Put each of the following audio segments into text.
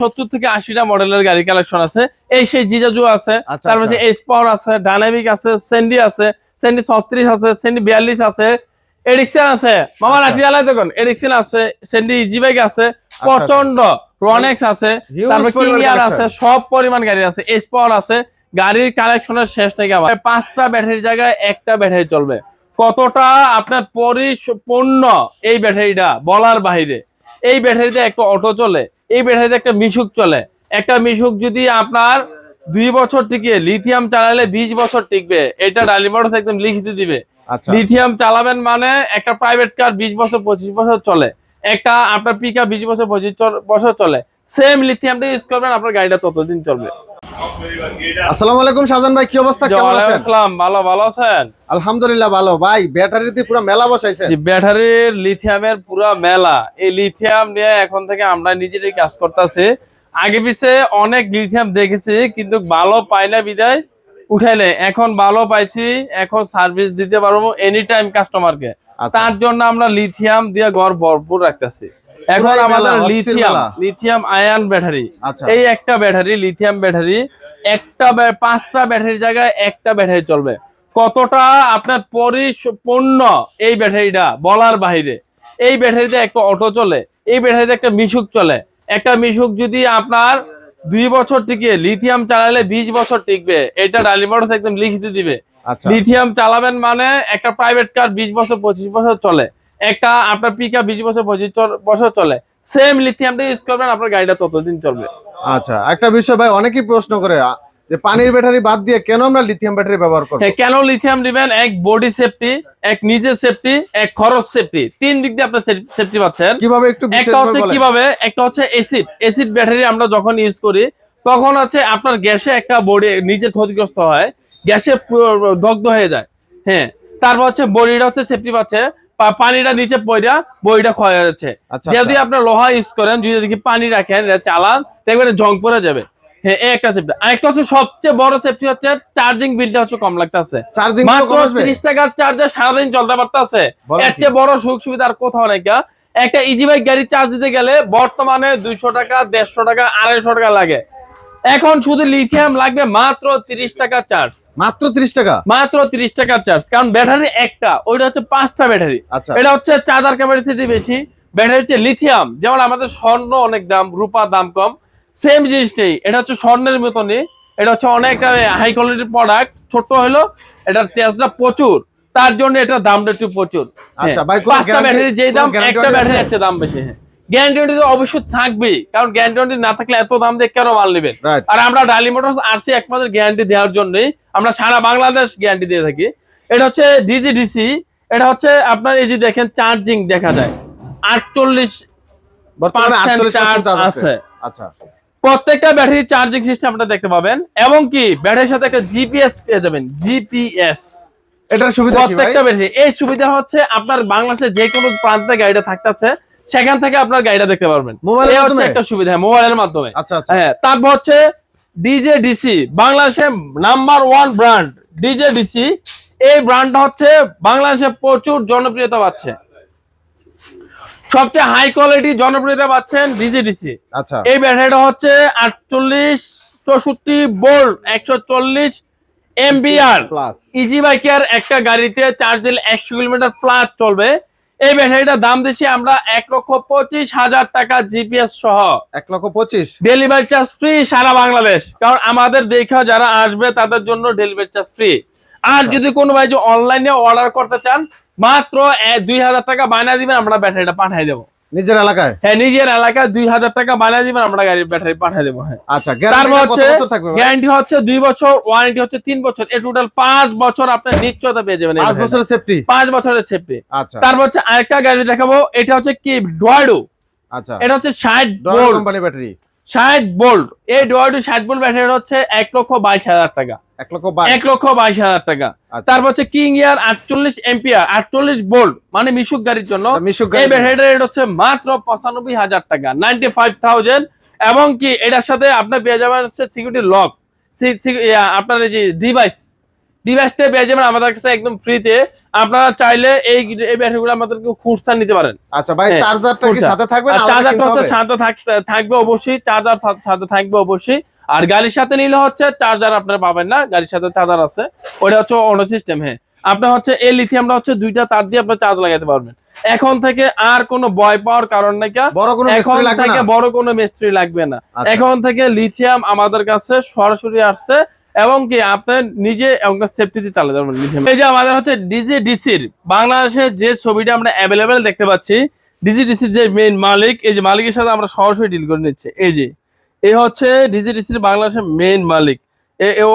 সত্তর থেকে আশিটা মডেলের গাড়ি কালেকশন আছে। এই সেই জিজাজু আছে আচ্ছা, তারপরে আচ্ছা। এস আছে ডাইনামিক আছে সেন্ডি আছে সেন্ডি ছত্রিশ আছে সেন্ডি বিয়াল্লিশ আছে এডিকশন আছে। মামা আচ্ছা। লাঠি জ্বালাই দেখুন এডিকশন আছে সেন্ডি ইজি বাইক আছে প্রচণ্ড রনেক্স আছে তারপর পরিমাণ আছে সব পরিমাণ গাড়ি আছে এস পাওয়ার আছে। গাড়ির কালেকশনের শেষ থেকে আবার পাঁচটা ব্যাটারির জায়গায় একটা ব্যাটারি চলবে। কতটা আপনার পরিপূর্ণ এই ব্যাটারিটা বলার বাইরে এই ব্যাটারিতে একটা অটো চলে এই ব্যাটারিতে একটা মিশুক চলে। একটা মিশুক যদি আপনার দুই বছর টিকে লিথিয়াম চালালে বিশ বছর টিকবে। এটা ডালিমার্স একদম লিখিত দিবে। আচ্ছা। লিথিয়াম চালাবেন মানে একটা প্রাইভেট কার বিশ বছর পঁচিশ বছর চলে। একটা আপনার পিকা বিশ বছর পঁচিশ বছর চলে। সেম লিথিয়ামটা ইউজ করবেন আপনার গাড়িটা ততদিন চলবে। আসসালামু আলাইকুম শাহজান ভাই কি অবস্থা? কেমন আছেন? আসসালাম ভালো ভালো আছেন? আলহামদুলিল্লাহ ভালো। ভাই ব্যাটারিতে পুরো মেলা বসাইছেন। জি ব্যাটারির লিথিয়ামের পুরা মেলা। এই লিথিয়াম নিয়ে এখন থেকে আমরা নিজেরাই কাজ করতেছি। আগে পিছে অনেক লিথিয়াম দেখেছি কিন্তু ভালো পাই না বিদায় উঠাইলে এখন ভালো পাইছি এখন সার্ভিস দিতে পারব এনি টাইম কাস্টমারকে। তার জন্য আমরা লিথিয়াম দিয়ে ঘর ভরপুর রাখতেছি। এখন আমাদের লিথিয়াম লিথিয়াম আয়ন ব্যাটারি আচ্ছা। এই একটা ব্যাটারি লিথিয়াম ব্যাটারি একটা পাঁচটা ব্যাটারির জায়গায় একটা ব্যাটারি চলবে। কতটা? আপনার পরিপূর্ণ এই ব্যাটারিটা বলার বাইরে এই ব্যাটারিতে একটা অটো চলে এই ব্যাটারিতে একটা মিশুক চলে। একটা মিশুক যদি আপনার দুই বছর টিকে লিথিয়াম চালালে বিশ বছর টিকবে। এটা ডালিমার্স একদম লিখিত দিবে। আচ্ছা। লিথিয়াম চালাবেন মানে একটা প্রাইভেট কার বিশ বছর পঁচিশ বছর চলে। একটা আপনার পিকা বিশ বছর পঁচিশ চল- বছর চলে। সেম লিথিয়ামটা ইউজ করবেন আপনার গাড়িটা ততদিন চলবে। আচ্ছা একটা বিষয় ভাই অনেকেই প্রশ্ন করে যে পানির ব্যাটারি বাদ দিয়ে কেন আমরা লিথিয়াম ব্যাটারি ব্যবহার করব? হ্যাঁ, কেন লিথিয়াম নেবেন এক বডি সেফটি এক নিজের সেফটি এক খরচ সেফটি তিন দিক দিয়ে আপনার সেফটি পাচ্ছেন। কীভাবে একটু একটা হচ্ছে কীভাবে? একটা হচ্ছে এসিড এসিড ব্যাটারি আমরা যখন ইউজ করি তখন হচ্ছে আপনার গ্যাসে একটা বডি নিজের ক্ষতিগ্রস্ত হয়। গ্যাসে দগ্ধ হয়ে যায়। হ্যাঁ তারপর হচ্ছে বডিটা হচ্ছে সেফটি পাচ্ছে। পানিটা নিচে পড়া বডিটা ক্ষয় যাচ্ছে আচ্ছা, যদি আচ্ছা। আপনার লোহা ইউজ করেন যদি দেখি পানি রাখেন চালান দেখবেন জং পড়ে যাবে। হ্যাঁ একটা সেফটি আরেকটা হচ্ছে সবচেয়ে বড় সেফটি হচ্ছে চার্জিং বিলটা হচ্ছে কম লাগতেছে। চার্জিং মাত্র তিরিশ টাকার চার্জার সারাদিন চলতে পারতেছে। বলেন এর চেয়ে বড় সুখ সুবিধা আর কোথাও নাই। একটা ইজি বাইক গাড়ি চার্জ দিতে গেলে বর্তমানে দুইশো টাকা দেড়শো টাকা আড়াইশো টাকা লাগে। এখন শুধু লিথিয়াম লাগবে মাত্র তিরিশ টাকা চার্জ মাত্র 30 টাকা? মাত্র তিরিশ টাকা চার্জ কারণ ব্যাটারি একটা ওইটা হচ্ছে পাঁচটা ব্যাটারি আচ্ছা। এটা হচ্ছে চার্জার ক্যাপাসিটি বেশি ব্যাটারি হচ্ছে লিথিয়াম যেমন আমাদের স্বর্ণ অনেক দাম রূপা দাম কম। সেম জিনিসটাই এটা হচ্ছে স্বর্ণের মতনই। এটা হচ্ছে অনেক হাই কোয়ালিটির প্রোডাক্ট ছোট হলো এটার তেজটা প্রচুর। তার জন্য এটার দামটা একটু প্রচুর। আচ্ছা, হ্যাঁ, পাঁচটা ব্যাটারি যেই দাম একটা ব্যাটারি? একটা দাম বেশি হ্যাঁ। গ্যারান্টি অবশ্যই থাকবেই কারণ গ্যারান্টি না থাকলে এত দাম দিয়ে কেন মাল নেবেন? আর আমরা ডালি মোটরস আরসি একমাত্র গ্যারান্টি দেওয়ার জন্যই আমরা সারা বাংলাদেশ গ্যারান্টি দিয়ে থাকি। এটা হচ্ছে ডিজি ডিসি এটা হচ্ছে আপনার এই যে দেখেন চার্জিং দেখা যায়। আটচল্লিশ বর্তমানে 48% 48% চার্জ আছে। আছে। আচ্ছা। প্রত্যেকটা ব্যাটারি চার্জিং সিস্টেম আপনারা দেখতে পাবেন এবং কি ব্যাটারির সাথে একটা জিপিএস পেয়ে যাবেন জিপিএস এটার সুবিধা প্রত্যেকটা ব্যাটারি এই সুবিধা হচ্ছে আপনার বাংলাদেশের যে কোনো প্রান্তে গাড়িটা থাকতেছে সেখান থেকে আপনার গাড়িটা দেখতে পারবেন। মোবাইলের মাধ্যমে? একটা সুবিধা মোবাইলের মাধ্যমে। আচ্ছা আচ্ছা। হ্যাঁ তারপর হচ্ছে ডিজে ডিসি বাংলাদেশের number one brand DJ DC এই ব্র্যান্ডটা হচ্ছে বাংলাদেশে প্রচুর জনপ্রিয়তা পাচ্ছে। সবচেয়ে হাই কোয়ালিটি জনপ্রিয়তা পাচ্ছেন ডিজে ডিসি আচ্ছা। এই ব্যাটারিটা হচ্ছে আটচল্লিশ চৌষট্টি বোল্ট একশো চল্লিশ এমবিআর প্লাস ইজি বাইকের একটা গাড়িতে চার্জ দিলে একশো কিলোমিটার প্লাস চলবে। এই ব্যাটারিটার দাম দিচ্ছি আমরা এক লক্ষ পঁচিশ হাজার টাকা জিপিএস সহ। এক লক্ষ পঁচিশ? ডেলিভারি চার্জ ফ্রি সারা বাংলাদেশ। কারণ আমাদের দেখা যারা আসবে তাদের জন্য ডেলিভারি চার্জ ফ্রি আর যদি কোনো ভাই যে অনলাইনে অর্ডার করতে চান মাত্র দুই হাজার টাকা বানিয়ে দিবেন আমরা ব্যাটারিটা পাঠিয়ে দেবো। নিজের এলাকায়? হ্যাঁ নিজের এলাকায় দুই হাজার টাকা বানিয়ে দিবেন আমরা গাড়ির ব্যাটারি পাঠিয়ে দেবো হ্যাঁ। আচ্ছা তারপর হচ্ছে গ্যারান্টি হচ্ছে দুই বছর ওয়ারেন্টি হচ্ছে তিন বছর। এ টোটাল পাঁচ বছর আপনার নিশ্চয়তা পেয়ে যাবেন পাঁচ বছরের সেফটি পাঁচ বছরের সেফটি আচ্ছা। তারপর হচ্ছে আরেকটা গাড়ি দেখাবো এটা হচ্ছে কি? ডোয়াডো আচ্ছা। এটা হচ্ছে ষাট কোম্পানি ব্যাটারি ষাট বোল্ট। এই ডোয়াটু ষাট বোল্ট ব্যাটারি হচ্ছে এক লক্ষ বাইশ হাজার টাকা। এক লক্ষ এক লক্ষ বাইশ হাজার টাকা। আচ্ছা। তারপর হচ্ছে কিং ইয়ার আটচল্লিশ এম্পিয়ার আটচল্লিশ বোল্ট মানে মিশুক গাড়ির জন্য। এই গাড়ি। রেট হচ্ছে মাত্র পঁচানব্বই হাজার টাকা নাইনটি ফাইভ থাউজেন্ড এবং কি এটার সাথে আপনার পেয়ে যাবেন হচ্ছে সিকিউরিটি লক আপনার এই যে ডিভাইস ডিভাইসটা পেয়ে যাবেন আমাদের কাছে একদম ফ্রিতে আপনারা চাইলে এই এই ব্যাটারিগুলো আমাদেরকে খুচরা নিতে পারেন। আচ্ছা ভাই হ্যাঁ, চার্জারটা কি সাথে থাকবে না চার্জারটা হচ্ছে সাথে থাকবে অবশ্যই চার্জার সাথে থাকবে অবশ্যই। আর গাড়ির সাথে নিলে হচ্ছে চার্জার আপনারা পাবেন না গাড়ির সাথে চার্জার আছে। ওটা হচ্ছে অন্য সিস্টেম হ্যাঁ। আপনার হচ্ছে এই লিথিয়ামটা হচ্ছে দুইটা তার দিয়ে আপনার চার্জ লাগাতে পারবেন। এখন থেকে আর কোনো ভয় পাওয়ার কারণ নাই বড় কোনো এখন মিস্ত্রি লাগবে থেকে না? বড় কোনো মিস্ত্রি লাগবে না। এখন থেকে লিথিয়াম আমাদের কাছে সরাসরি আসছে এবং কি আপনি নিজে সেফটিতে চালাতে পারবেন লিথিয়াম এই যে আমাদের হচ্ছে ডিজি ডিসির বাংলাদেশের যে ছবিটা আমরা অ্যাভেলেবেল দেখতে পাচ্ছি ডিজি ডিসির যে মেইন মালিক, এই যে মালিকের সাথে আমরা সরাসরি ডিল করে নিচ্ছি। এই যে এই হচ্ছে ডিজি ডিসির বাংলাদেশের মেইন মালিক।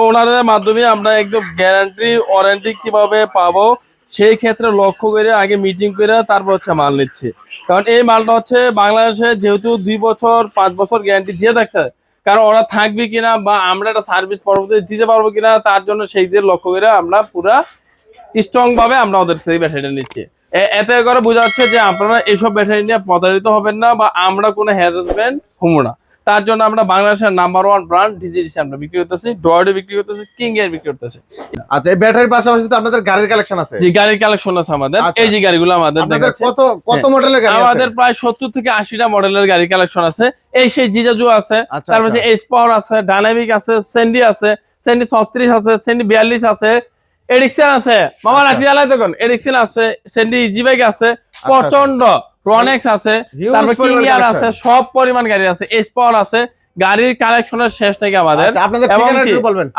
ওনাদের মাধ্যমে আমরা একদম গ্যারান্টি ওয়ারেন্টি কীভাবে পাবো, সেই ক্ষেত্রে লক্ষ্য করে, আগে মিটিং করে তারপর হচ্ছে মাল নিচ্ছে। কারণ এই মালটা হচ্ছে বাংলাদেশে যেহেতু দুই বছর, পাঁচ বছর গ্যারান্টি দিয়ে থাকছে কারণ ওরা থাকবে কিনা বা আমরা একটা সার্ভিস পরবর্তী দিতে পারব কিনা, তার জন্য সেই দিয়ে লক্ষ্য করে আমরা পুরা স্ট্রং ভাবে আমরা ওদের থেকে ব্যাটারিটা নিচ্ছি। এতে করে বোঝা যাচ্ছে যে আপনারা এইসব ব্যাটারি নিয়ে প্রতারিত হবেন না বা আমরা কোনো হ্যারাসমেন্ট হব না। তার জন্য আমরা বাংলাদেশের নাম্বার ওয়ান ব্র্যান্ড ডিজিডিসি আমরা বিক্রি করতেছি ডয়েডে বিক্রি করতেছি কিং এর বিক্রি করতেছি। আচ্ছা এই ব্যাটারির পাশাপাশি তো আপনাদের গাড়ির কালেকশন আছে। যে গাড়ির কালেকশন আছে আমাদের। আচ্ছা। এই যে গাড়িগুলো আমাদের কত কত হ্যাঁ। মডেলের গাড়ি আছে? আমাদের প্রায় সত্তর থেকে আশিটা মডেলের গাড়ি কালেকশন আছে। এই সেই জিজাজু আছে আচ্ছা, তারপর আচ্ছা। এস পাওয়ার আছে ডাইনামিক আছে সেন্ডি আছে সেন্ডি ছত্রিশ আছে সেন্ডি বিয়াল্লিশ আছে এডিকশন আছে। মামা আচ্ছা। রাখি আলাই দেখুন। এডিকশন আছে সেন্ডি ইজি বাইক আছে প্রচণ্ড আছে তারপর আছে সব পরিমাণ গাড়ি আছে এস পাওয়ার আছে গাড়ির কালেকশনের শেষ থেকে আমাদের। আচ্ছা,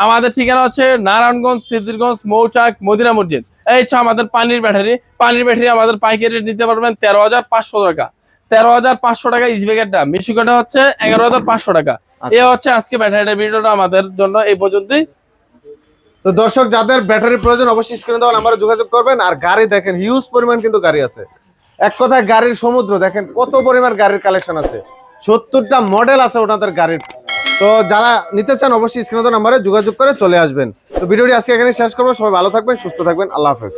আমাদের ঠিকানা হচ্ছে নারায়ণগঞ্জ সিদ্ধিরগঞ্জ মৌচাক মদিনা মসজিদ। এই হচ্ছে আমাদের পানির ব্যাটারি পানির ব্যাটারি আমাদের পাইকারি রেট নিতে পারবেন তেরো হাজার পাঁচশো টাকা। তেরো হাজার পাঁচশো টাকা ইসবেগের দাম মিশুকাটা হচ্ছে এগারো হাজার পাঁচশো টাকা। এ হচ্ছে আজকে ব্যাটারিটা ভিডিওটা আমাদের জন্য এই পর্যন্তই। তো দর্শক যাদের ব্যাটারি প্রয়োজন অবশ্যই স্ক্রিনে দেওয়া নাম্বারে যোগাযোগ করবেন। আর গাড়ি দেখেন হিউজ পরিমাণ কিন্তু গাড়ি আছে। এক কথায় গাড়ির সমুদ্র, দেখেন কত পরিমাণ গাড়ির কালেকশন আছে। সত্তরটা মডেল আছে ওনাদের গাড়ির। তো যারা নিতে চান অবশ্যই স্ক্রিনে নাম্বারে যোগাযোগ করে চলে আসবেন। তো ভিডিওটি আজকে এখানে শেষ করব। সবাই ভালো থাকবেন, সুস্থ থাকবেন। আল্লাহ হাফেজ।